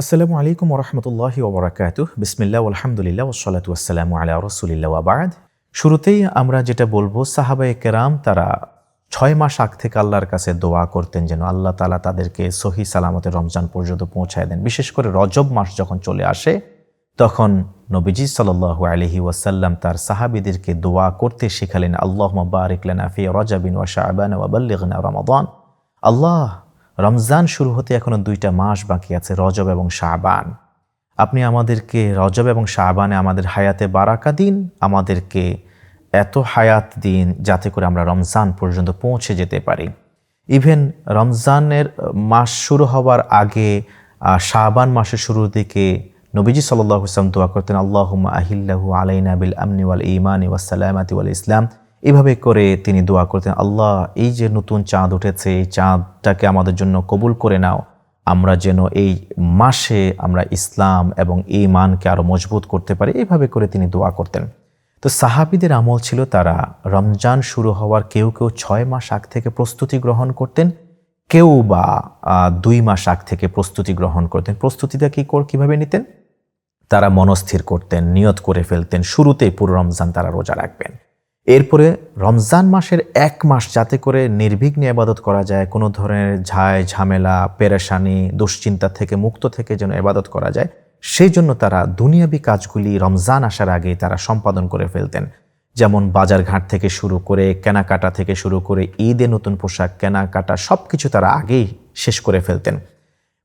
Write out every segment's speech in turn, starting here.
আসসালামু আলাইকুম ওরহমতুল্লাহি ওবরাকাত বিসমিল্লা আলহামদুলিল্লাহ ওসলাতু আসসালামু আলা রসুলিল্লা ওয়াবাদ শুরুতেই আমরা যেটা বলব, সাহাবায়ে কেরাম তারা ছয় মাস আগ থেকে আল্লাহর কাছে দোয়া করতেন যেন আল্লাহ তালা তাদেরকে সহি সালামতে রমজান পর্যন্ত পৌঁছায় দেন। বিশেষ করে রজব মাস যখন চলে আসে, তখন নবীজি সাল্লাহ আলহি ওয়াসাল্লাম তার সাহাবিদেরকে দোয়া করতে শেখালেন আল্লাহ বারিকলেনা ফি রজাবিন ওয়া শাহবান ওয়াবাল্লিগনা রমাদান। আল্লাহ রমজান শুরু হতে এখনও দুইটা মাস বাকি আছে, রজব এবং শাহবান আপনি আমাদেরকে রজব এবং শাহবানে আমাদের হায়াতে বারাকা দিন, আমাদেরকে এত হায়াত দিন যাতে করে আমরা রমজান পর্যন্ত পৌঁছে যেতে পারি। ইভেন রমজানের মাস শুরু হওয়ার আগে শাহবান মাসের শুরুর দিকে নবীজি সাল্লাহ ইসলাম দোয়া করতেন আল্লাহ আহিল্লাহু আলাইনা বিল আমনি ওয়াল ইমান ওয়াসালামাতি ওয়াল ইসলাম। এভাবে করে তিনি দোয়া করতেন, আল্লাহ, এই যে নতুন চাঁদ উঠেছে, এই চাঁদটাকে আমাদের জন্য কবুল করে নাও। আমরা যেন এই মাসে আমরা ইসলাম এবং এই মানকে আরও মজবুত করতে পারি। এইভাবে করে তিনি দোয়া করতেন। তো সাহাবিদের আমল ছিল তারা রমজান শুরু হওয়ার কেউ কেউ ছয় মাস আগ থেকে প্রস্তুতি গ্রহণ করতেন, কেউ বা দুই মাস আগ থেকে প্রস্তুতি গ্রহণ করতেন। প্রস্তুতিটা কী কীভাবে নিতেন? তারা মনস্থির করতেন, নিয়ত করে ফেলতেন, শুরুতেই পুরো রমজান তারা রোজা রাখবেন। এরপরে রমজান মাসের এক মাস যাতে করে নির্বিঘ্নে আবাদত করা যায়, কোনো ধরনের ঝায়, ঝামেলা, পেরেশানি, দুশ্চিন্তা থেকে মুক্ত থেকে যেন আবাদত করা যায়, সেই জন্য তারা দুনিয়াবি কাজগুলি রমজান আসার আগে তারা সম্পাদন করে ফেলতেন। যেমন বাজারঘাট থেকে শুরু করে, কেনাকাটা থেকে শুরু করে ঈদে নতুন পোশাক কেনাকাটা সব কিছু তারা আগেই শেষ করে ফেলতেন।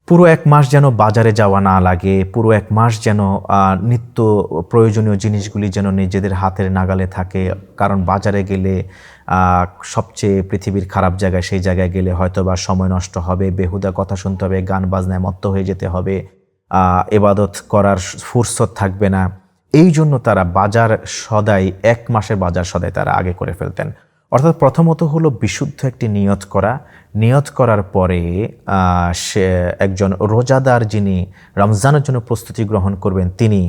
পুরো এক মাস যেন বাজারে যাওয়া না লাগে, পুরো এক মাস যেন নিত্য প্রয়োজনীয় জিনিসগুলি যেন নিজেদের হাতের নাগালে থাকে। কারণ বাজারে গেলে সবচেয়ে পৃথিবীর খারাপ জায়গায় সেই জায়গায় গেলে হয়তো বা সময় নষ্ট হবে, বেহুদা কথা শুনতে হবে, গান বাজনায় মত্ত হয়ে যেতে হবে এবাদত করার ফুরসত থাকবে না। এই জন্য তারা বাজার সদাই, এক মাসের বাজার সদাই তারা আগে করে ফেলতেন। অর্থাৎ প্রথমত হলো বিশুদ্ধ একটি নিয়ত করা। নিয়ত করার পরে সে একজন রোজাদার যিনি রমজানের জন্য প্রস্তুতি গ্রহণ করবেন, তিনি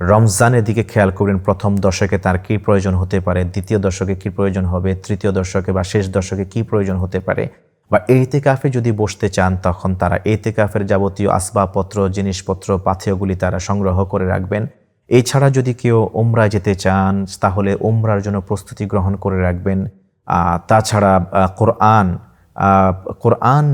রমজানের দিকে খেয়াল করবেন, প্রথম দশকে তার কী প্রয়োজন হতে পারে, দ্বিতীয় দশকে কী প্রয়োজন হবে, তৃতীয় দশকে বা শেষ দশকে কী প্রয়োজন হতে পারে, বা এইতে কাফে যদি বসতে চান, তখন তারা এইতে কাফের যাবতীয় আসবাবপত্র, জিনিসপত্র, পাথেয়গুলি তারা সংগ্রহ করে রাখবেন। এছাড়া যদি কেউ ওমরা যেতে চান, তাহলে ওমরার জন্য প্রস্তুতি গ্রহণ করে রাখবেন। তাছাড়া কোরআন কোরআন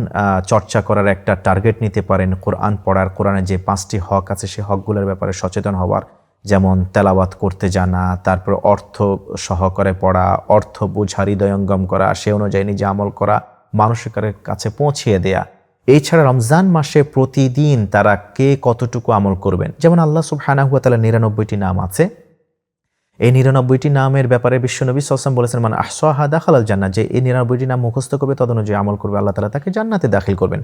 চর্চা করার একটা টার্গেট নিতে পারেন। কোরআন পড়ার কোরআনের যে পাঁচটি হক আছে সেই হকগুলোর ব্যাপারে সচেতন হওয়ার। যেমন তেলাওয়াত করতে জানা, তারপর অর্থ সহকারে পড়া, অর্থ বোঝা, হৃদয়ঙ্গম করা, সে অনুযায়ী নিজে আমল করা, মানুষের কাছে পৌঁছিয়ে দেয়া। এছাড়া রমজান মাসে প্রতিদিন তারা কে কতটুকু আমল করবেন? যেমন আল্লাহ সুবহানাহুয়া তালা নিরানব্বইটি নাম আছে। এই নিরানব্বইটি নামের ব্যাপারে বিশ্বনবী সাল্লাম বলেছেন মানে আহসাহা দাখালাল জান্নাত যে এই নিরানব্বইটি নাম মুখস্থ করবে, তদনুযায়ী আমল করবে, আল্লাহ তালা তাকে জান্নাতে দাখিল করবেন।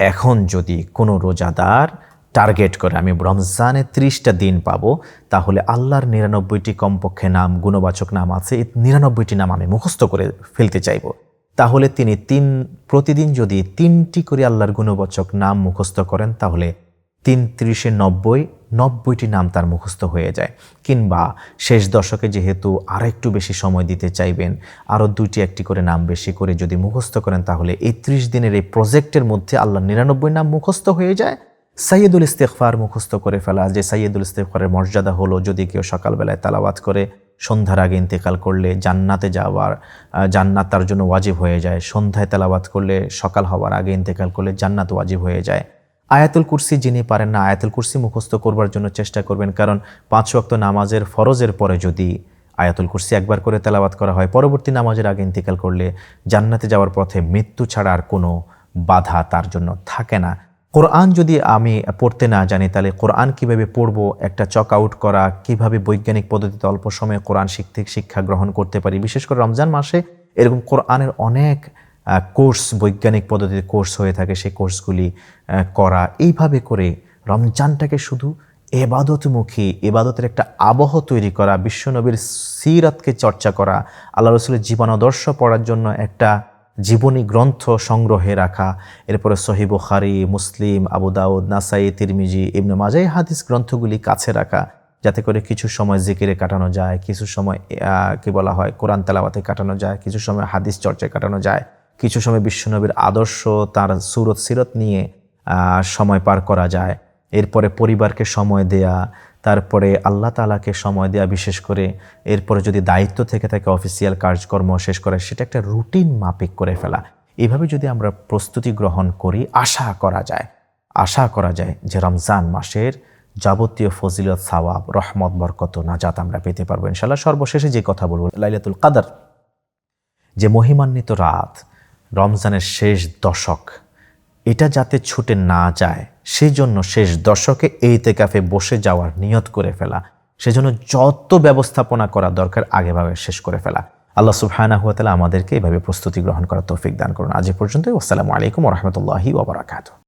এখন যদি কোনো রোজাদার টার্গেট করে, আমি রমজানে ত্রিশটা দিন পাবো তাহলে আল্লাহর নিরানব্বইটি কমপক্ষে নাম, গুণবাচক নাম আছে, এই নিরানব্বইটি নাম আমি মুখস্থ করে ফেলতে চাইব। তাহলে তিনি তিন, প্রতিদিন যদি তিনটি করে আল্লাহর গুণবাচক নাম মুখস্থ করেন, তাহলে তিন ত্রিশে নব্বই নব্বইটি নাম তার মুখস্থ হয়ে যায়। কিংবা শেষ দশকে যেহেতু আরও একটু বেশি সময় দিতে চাইবেন, আরও দুইটি একটি করে নাম বেশি করে যদি মুখস্থ করেন, তাহলে এই ত্রিশ দিনের এই প্রজেক্টের মধ্যে আল্লাহ নিরানব্বই নাম মুখস্থ হয়ে যায়। সাইয়দুল ইস্তেকফার মুখস্থ করে ফেলা, যে সাইয়দুল ইস্তেকফারের মর্যাদা হলো যদি কেউ সকালবেলায় তালাবাত করে, সন্ধ্যার আগে ইন্তেকাল করলে জান্নাতে যাওয়ার জান্নাত তার জন্য ওয়াজিব হয়ে যায়। সন্ধ্যায় তেলাবাত করলে সকাল হওয়ার আগে ইন্তেকাল করলে জান্নাত ওয়াজিব হয়ে যায়। আয়াতুল কুরসি যিনি পারেন না, আয়াতুল কুরসি মুখস্থ করবার জন্য চেষ্টা করবেন। কারণ পাঁচ ওয়াক্ত নামাজের ফরজের পরে যদি আয়াতুল কুরসি একবার করে তেলাবাত করা হয়, পরবর্তী নামাজের আগে ইন্তিকাল করলে জান্নাতে যাওয়ার পথে মৃত্যু ছাড়া আর কোনো বাধা তার জন্য থাকে না। কোরআন যদি আমি পড়তে না জানি, তাহলে কোরআন কীভাবে পড়ব, একটা চক আউট করা, কীভাবে বৈজ্ঞানিক পদ্ধতিতে অল্প সময়ে কোরআন শিখতে শিক্ষা গ্রহণ করতে পারি, বিশেষ করে রমজান মাসে এরকম কোরআনের অনেক কোর্স, বৈজ্ঞানিক পদ্ধতিতে কোর্স হয়ে থাকে সেই কোর্সগুলি করা। এইভাবে করে রমজানটাকে শুধু এবাদতমুখী, এবাদতের একটা আবহ তৈরি করা বিশ্বনবীর সিরাতকে চর্চা করা, আল্লাহ রসুলের জীবনাদর্শ পড়ার জন্য একটা জীবনী গ্রন্থ সংগ্রহে রাখা। এরপরে সহিব খারি মুসলিম, আবু দাউদ, নাসাই, তিরমিজি, ইবনে মাজাই হাদিস গ্রন্থগুলি কাছে রাখা, যাতে করে কিছু সময় জিকিরে কাটানো যায়, কিছু সময় কি বলা হয়, কোরআন তেলাওয়াতে কাটানো যায়, কিছু সময় হাদিস চর্চায় কাটানো যায়। কিছু সময় বিশ্বনবীর আদর্শ তার সুরত সিরত নিয়ে সময় পার করা যায়। এরপরে পরিবারকে সময় দেয়া, তারপরে আল্লাহ তালাকে সময় দেয়া বিশেষ করে। এরপরে যদি দায়িত্ব থেকে থাকে, অফিসিয়াল কাজকর্ম শেষ করে, সেটা একটা রুটিন মাপিক করে ফেলা। এভাবে যদি আমরা প্রস্তুতি গ্রহণ করি, আশা করা যায়। আশা করা যায় যে রমজান মাসের যাবতীয় ফজিলত, সাওয়াব, রহমত, বরকত, নাজাত আমরা পেতে পারব। ইনশাল্লাহ সর্বশেষে যে কথা বলব, লাইলাতুল কাদার, যে মহিমান্বিত রাত রমজানের শেষ দশক। এটা যাতে ছুটে না যায় সেই জন্য শেষ দশকে এই তেকাফে বসে যাওয়ার নিয়ত করে ফেলা, সেজন্য যত ব্যবস্থাপনা করা দরকার আগেভাবে শেষ করে ফেলা। আল্লাহ সুফায়না হুয়া তালা আমাদেরকে এভাবে প্রস্তুতি গ্রহণ করার তৌফিক দান করুন। আজ পর্যন্ত আসসালামু আলাইকুম রহমতুল্লাহি বারাকাতুহু।